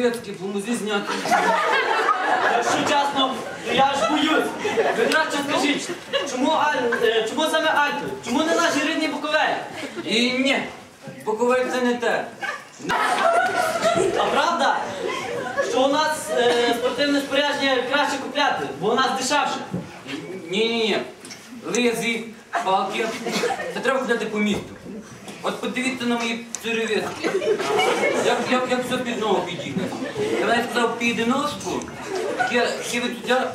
черев'ятки, поможи зняти. Якщо чесно, я аж боюсь. Ви краще скажіть, чому, Аль... е, чому саме Альпи? Чому не наші рідні Буковель? І ні, боковий це не те. А правда, що у нас е, спортивне спорядження краще купляти, бо у нас дешевше. Ні-ні-ні. Лизі, палки. Це треба купляти по місту. От подивіться на мої черев'ятки. Як, як, як все під ногу підійде. Я сказав під ножку, таке відчуття,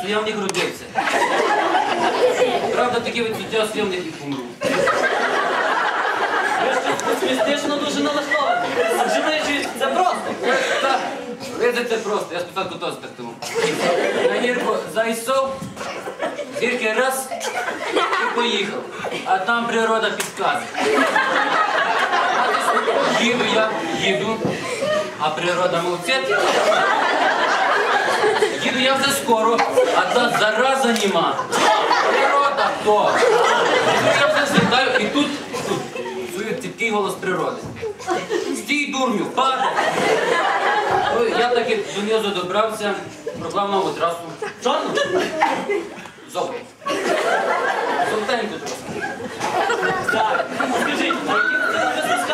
що я родився. Правда, таке відчуття, що я в них і помру. Ви дуже налаштовані. Адже лижі це просто. Так, лизи це просто, я спочатку так тому. На гірку зайшов, гірки раз поїхав. А там природа підказує. Їду я, їду, а природа мовчить. Їду я вже скоро, а та зараза нема. Природа хто? Їду я вже злітаю і тут, тут, чую ціпкий голос природи. Стій, дурню, падай! Я таки донизу добрався, проклав нову трасу. Чорно? Золото. Золотенько трохи. Так. Скажіть, на які ви це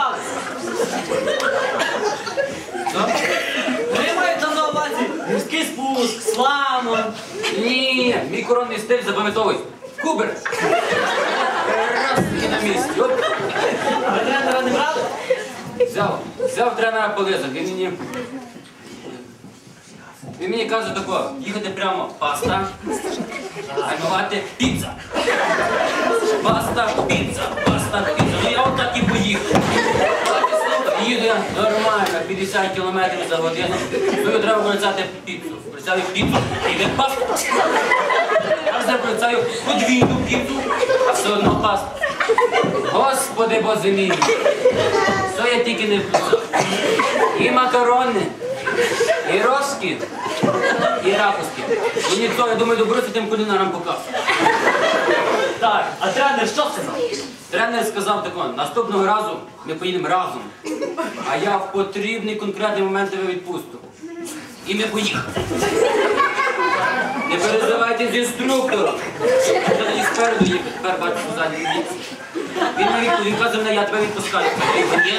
ви маєте на увазі гірський спуск, сланом. Ні, мій коронний стиль запам'ятовуй. Кубер. Раз і на місці. Оп. А ви тренера не брали? Взяв, взяв тренера полизав. Він мені. Він мені каже тако, їхати прямо паста, гальмувати піца. 60 км за годину, то треба вирізати піцу. Прицяли піцу і йде пас. А я прицяю подвійну піцу, а все одно пас. Господи Боже мій, що я тільки не включав. І макарони, і розки, і ракуски. І ну, ніхто, я думаю, доберуся тим кулінарам покажу. Так, а тренер що сказав? Тренер сказав тако, наступного разу ми поїдемо разом. А я в потрібний конкретний момент тебе відпусту. І ми поїхали. Не переживайте з інструктором. Я тоді спереду їхав, тепер бачу ззаді їдь. Він відповів, каже, мене, я тебе відпускаю. Я кажу, ні.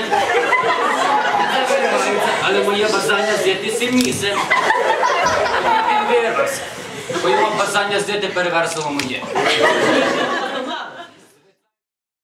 Але моє бажання з'їти сильніше. Він вирвався. Бо його бажання з'їти перевершило моє.